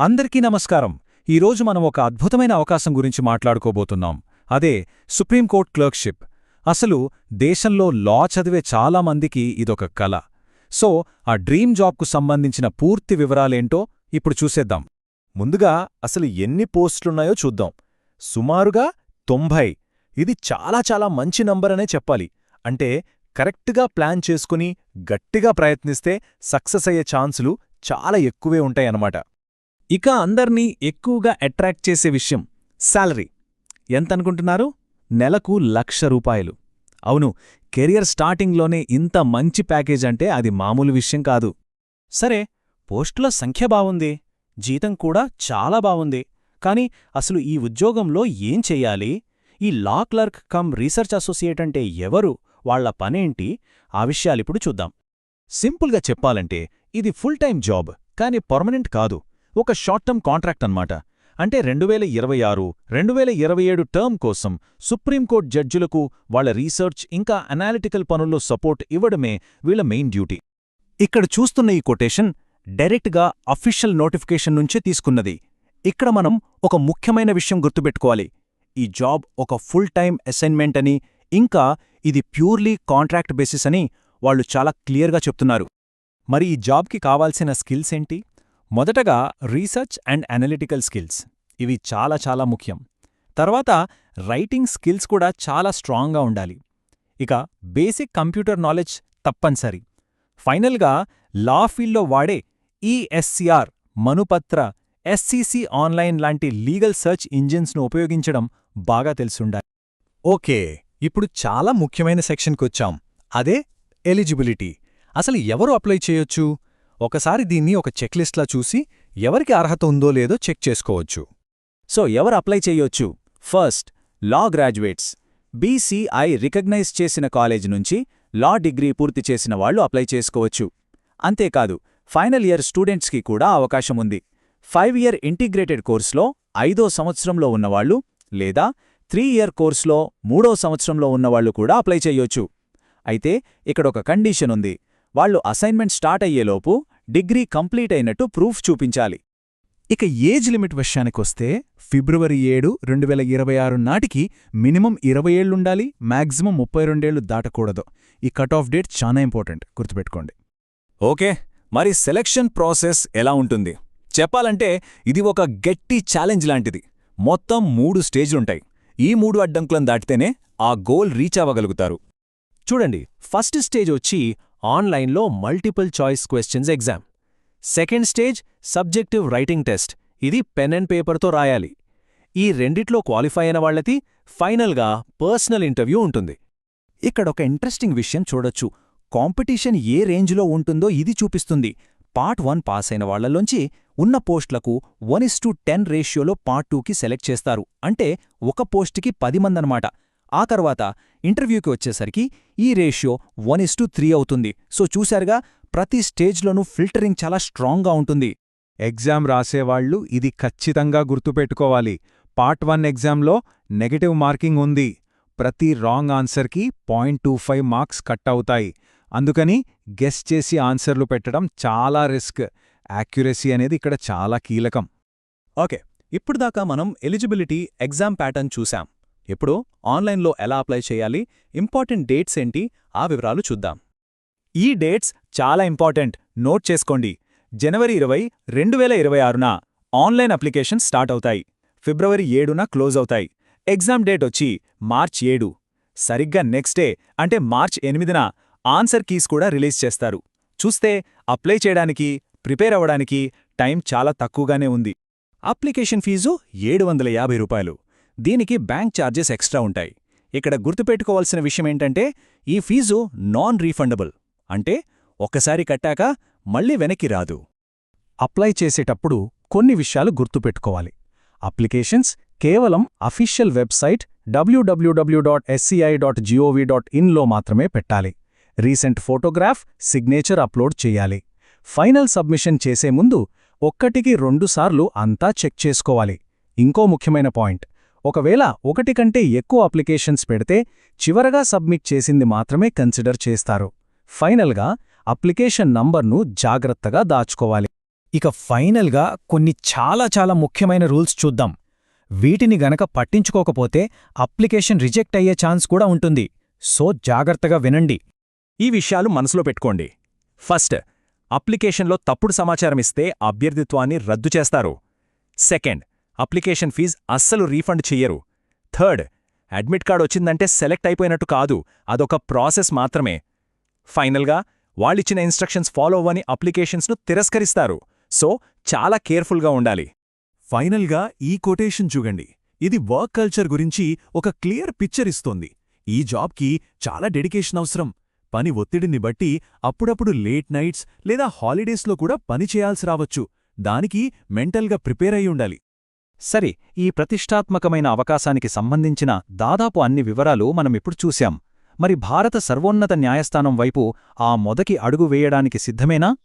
అందరికీ నమస్కారం. ఈరోజు మనం ఒక అద్భుతమైన అవకాశం గురించి మాట్లాడుకోబోతున్నాం. అదే సుప్రీంకోర్టు క్లర్క్షిప్. అసలు దేశంలో లా చదివే చాలా మందికి ఇదొక కల. సో ఆ డ్రీమ్ జాబ్కు సంబంధించిన పూర్తి వివరాలేంటో ఇప్పుడు చూసేద్దాం. ముందుగా అసలు ఎన్ని పోస్టులున్నాయో చూద్దాం. సుమారుగా తొంభై. ఇది చాలా చాలా మంచి నంబర్ అనే చెప్పాలి. అంటే కరెక్ట్గా ప్లాన్ చేసుకుని గట్టిగా ప్రయత్నిస్తే సక్సెస్ అయ్యే ఛాన్సులు చాలా ఎక్కువే ఉంటాయన్నమాట. ఇక అందర్నీ ఎక్కువగా అట్రాక్ట్ చేసే విషయం శాలరీ ఎంతనుకుంటున్నారు? నెలకు లక్ష రూపాయలు. అవును కెరియర్ స్టార్టింగ్లోనే ఇంత మంచి ప్యాకేజ్ అంటే అది మామూలు విషయం కాదు. సరే పోస్టుల సంఖ్య బావుంది జీతం కూడా చాలా బావుంది. కాని అసలు ఈ ఉద్యోగంలో ఏం చెయ్యాలి ఈ law clerk cum research associate అంటే ఎవరు? వాళ్ళ పనేంటి? ఆ విషయాలిప్పుడు చూద్దాం. సింపుల్గా చెప్పాలంటే ఇది ఫుల్ టైం జాబ్ కానీ పర్మనెంట్ కాదు. ఒక షార్ట్ టర్మ్ కాంట్రాక్ట్ అన్నమాట. అంటే రెండు వేల ఇరవై ఆరు రెండు వేల ఇరవై ఏడు టర్మ్ కోసం సుప్రీంకోర్టు జడ్జిలకు వాళ్ళ రీసెర్చ్ ఇంకా అనాలిటికల్ పనుల్లో సపోర్ట్ ఇవ్వడమే వీళ్ళ మెయిన్ డ్యూటీ. ఇక్కడ చూస్తున్న ఈ కొటేషన్ డైరెక్ట్గా అఫీషియల్ నోటిఫికేషన్ నుంచే తీసుకున్నది. ఇక్కడ మనం ఒక ముఖ్యమైన విషయం గుర్తుపెట్టుకోవాలి. ఈ జాబ్ ఒక ఫుల్ టైం అసైన్మెంట్ అని ఇంకా ఇది ప్యూర్లీ కాంట్రాక్ట్ బేసిస్ అని వాళ్ళు చాలా క్లియర్గా చెప్తున్నారు. మరి ఈ జాబ్కి కావాల్సిన స్కిల్స్ ఏంటి? మొదటగా రీసెర్చ్ అండ్ అనలిటికల్ స్కిల్స్. ఇవి చాలా చాలా ముఖ్యం. తర్వాత రైటింగ్ స్కిల్స్ కూడా చాలా స్ట్రాంగ్గా ఉండాలి. ఇక బేసిక్ కంప్యూటర్ నాలెడ్జ్ తప్పనిసరి. ఫైనల్గా లా ఫీల్డ్లో వాడే ఈఎస్సిఆర్ మనుపత్ర ఎస్సీసీ ఆన్లైన్ లాంటి లీగల్ సెర్చ్ ఇంజిన్స్ను ఉపయోగించడం బాగా తెలుసుండాలి. ఓకే ఇప్పుడు చాలా ముఖ్యమైన సెక్షన్కొచ్చాం. అదే ఎలిజిబిలిటీ. అసలు ఎవరు అప్లై చేయొచ్చు? ఒకసారి దీన్ని ఒక చెక్లిస్ట్లా చూసి ఎవరికి అర్హత ఉందో లేదో చెక్ చేసుకోవచ్చు. సో ఎవరు అప్లై చేయొచ్చు? First law graduates. BCI recognize చేసిన కాలేజ్ నుంచి లా డిగ్రీ పూర్తి చేసిన వాళ్ళు అప్లై చేసుకోవచ్చు. అంతేకాదు ఫైనల్ ఇయర్ స్టూడెంట్స్కి కూడా అవకాశం ఉంది. ఫైవ్ ఇయర్ ఇంటిగ్రేటెడ్ కోర్సులో ఐదో సంవత్సరంలో ఉన్నవాళ్ళు లేదా త్రీ ఇయర్ కోర్సులో మూడో సంవత్సరంలో ఉన్నవాళ్ళు కూడా అప్లై చేయొచ్చు. అయితే ఇక్కడొక కండీషన్ ఉంది. వాళ్ళు అసైన్మెంట్ స్టార్ట్ అయ్యేలోపు డిగ్రీ కంప్లీట్ అయినట్టు ప్రూఫ్ చూపించాలి. ఇక ఏజ్ లిమిట్ విషయానికొస్తే ఫిబ్రవరి ఏడు రెండు వేల ఇరవై ఆరు నాటికి మినిమం ఇరవై ఏళ్ళుండాలి మ్యాక్సిమం ముప్పై రెండేళ్ళు దాటకూడదు. ఈ కట్ ఆఫ్ డేట్ చాలా ఇంపార్టెంట్ గుర్తుపెట్టుకోండి. ఓకే మరి సెలక్షన్ ప్రాసెస్ ఎలా ఉంటుంది? చెప్పాలంటే ఇది ఒక గట్టి ఛాలెంజ్ లాంటిది. మొత్తం మూడు స్టేజ్లుంటాయి. ఈ మూడు అడ్డంకులను దాటితేనే ఆ గోల్ రీచ్ అవ్వగలుగుతారు. చూడండి ఫస్ట్ స్టేజ్ వచ్చి ఆన్లైన్లో multiple choice questions exam. Second stage subjective writing test. ఇది పెన్ అండ్ పేపర్తో రాయాలి. ఈ రెండిట్లో క్వాలిఫై అయిన వాళ్ళకి ఫైనల్గా పర్సనల్ ఇంటర్వ్యూ ఉంటుంది. ఇక్కడొక ఇంట్రెస్టింగ్ విషయం చూడొచ్చు. కాంపిటీషన్ ఏ రేంజ్లో ఉంటుందో ఇది చూపిస్తుంది. పార్ట్ వన్ పాస్ అయిన వాళ్ళలోంచి ఉన్న పోస్టులకు వన్ ఇస్ టు టెన్ రేషియోలో పార్ట్ టూకి సెలెక్ట్ చేస్తారు. అంటే ఒక పోస్టుకి పది మందనమాట. ఆ తర్వాత ఇంటర్వ్యూకి వచ్చేసరికి ఈ ratio one is to three అవుతుంది. సో చూశారుగా ప్రతి స్టేజ్లోనూ ఫిల్టరింగ్ చాలా స్ట్రాంగ్గా ఉంటుంది. ఎగ్జామ్ రాసేవాళ్ళు ఇది ఖచ్చితంగా గుర్తుపెట్టుకోవాలి. పార్ట్ వన్ ఎగ్జామ్లో నెగటివ్ మార్కింగ్ ఉంది. ప్రతి wrong ఆన్సర్కి point two five marks cut అవుతాయి. అందుకని గెస్ చేసి ఆన్సర్లు పెట్టడం చాలా రిస్క్. యాక్యురసీ అనేది ఇక్కడ చాలా కీలకం. ఓకే ఇప్పుడు దాకా మనం ఎలిజిబిలిటీ ఎగ్జామ్ ప్యాటర్న్ చూశాం ఇప్పుడు ఆన్లైన్లో ఎలా అప్లై చేయాలి ఇంపార్టెంట్ డేట్స్ ఏంటి ఆ వివరాలు చూద్దాం. ఈ డేట్స్ చాలా ఇంపార్టెంట్ నోట్ చేసుకోండి. జనవరి ఇరవై రెండు వేల ఇరవై ఆరున ఆన్లైన్ అప్లికేషన్ స్టార్ట్ అవుతాయి. ఫిబ్రవరి ఏడున క్లోజ్ అవుతాయి. ఎగ్జామ్ డేట్ వచ్చి మార్చ్ ఏడు. సరిగ్గా నెక్స్ట్ డే అంటే మార్చ్ ఎనిమిదిన ఆన్సర్ కీస్ కూడా రిలీజ్ చేస్తారు. చూస్తే అప్లై చేయడానికి ప్రిపేర్ అవ్వడానికి టైం చాలా తక్కువగానే ఉంది. అప్లికేషన్ ఫీజు ఏడు వందల యాభై రూపాయలు. దీనికి బ్యాంక్ ఛార్జెస్ ఎక్స్ట్రా ఉంటాయి. ఇక్కడ గుర్తుపెట్టుకోవాల్సిన విషయమేంటంటే ఈ ఫీజు నాన్ రీఫండబుల్ అంటే ఒక్కసారి కట్టాక మళ్ళీ వెనక్కి రాదు. అప్లై చేసేటప్పుడు కొన్ని విషయాలు గుర్తుపెట్టుకోవాలి. అప్లికేషన్స్ కేవలం official website WWW dot SCI dot GOV dot ఇన్లో మాత్రమే పెట్టాలి. రీసెంట్ ఫోటోగ్రాఫ్ సిగ్నేచర్ అప్లోడ్ చేయాలి. ఫైనల్ సబ్మిషన్ చేసే ముందు ఒక్కటికి రెండుసార్లు అంతా చెక్ చేసుకోవాలి. ఇంకో ముఖ్యమైన పాయింట్ ఒకవేళ ఒకటి కంటే ఎక్కువ అప్లికేషన్స్ పెడితే చివరగా సబ్మిట్ చేసింది మాత్రమే కన్సిడర్ చేస్తారు. ఫైనల్గా అప్లికేషన్ నంబర్ను జాగ్రత్తగా దాచుకోవాలి. ఇక ఫైనల్గా కొన్ని చాలా చాలా ముఖ్యమైన రూల్స్ చూద్దాం. వీటిని గనక పట్టించుకోకపోతే అప్లికేషన్ రిజెక్ట్ అయ్యే ఛాన్స్ కూడా ఉంటుంది. సో జాగ్రత్తగా వినండి. ఈ విషయాలు మనసులో పెట్టుకోండి. ఫస్ట్ అప్లికేషన్లో తప్పుడు సమాచారం ఇస్తే అభ్యర్థిత్వాన్ని రద్దు చేస్తారు. సెకండ్ అప్లికేషన్ ఫీజ్ అస్సలు రీఫండ్ చెయ్యరు. థర్డ్ అడ్మిట్ కార్డ్ వచ్చిందంటే సెలెక్ట్ అయిపోయినట్టు కాదు. అదొక ప్రాసెస్ మాత్రమే. ఫైనల్గా వాళ్ళిచ్చిన ఇన్స్ట్రక్షన్స్ ఫాలో అవ్వని అప్లికేషన్స్ను తిరస్కరిస్తారు. సో చాలా కేర్ఫుల్గా ఉండాలి. ఫైనల్గా ఈ కొటేషన్ చూడండి. ఇది వర్క్ కల్చర్ గురించి ఒక క్లియర్ పిక్చర్ ఇస్తోంది. ఈ జాబ్కి చాలా డెడికేషన్ అవసరం. పని ఒత్తిడిని బట్టి అప్పుడప్పుడు లేట్ నైట్స్ లేదా హాలిడేస్లో కూడా పని చేయాల్సి రావచ్చు. దానికి మెంటల్గా ప్రిపేర్ అయి ఉండాలి సరే ఈ ప్రతిష్టాత్మకమైన అవకాశానికి సంబంధించిన దాదాపు అన్ని వివరాలు మనమిప్పుడు చూశాం. మరి భారత సర్వోన్నత న్యాయస్థానం వైపు ఆ మొదటి అడుగు వేయడానికి సిద్ధమేనా?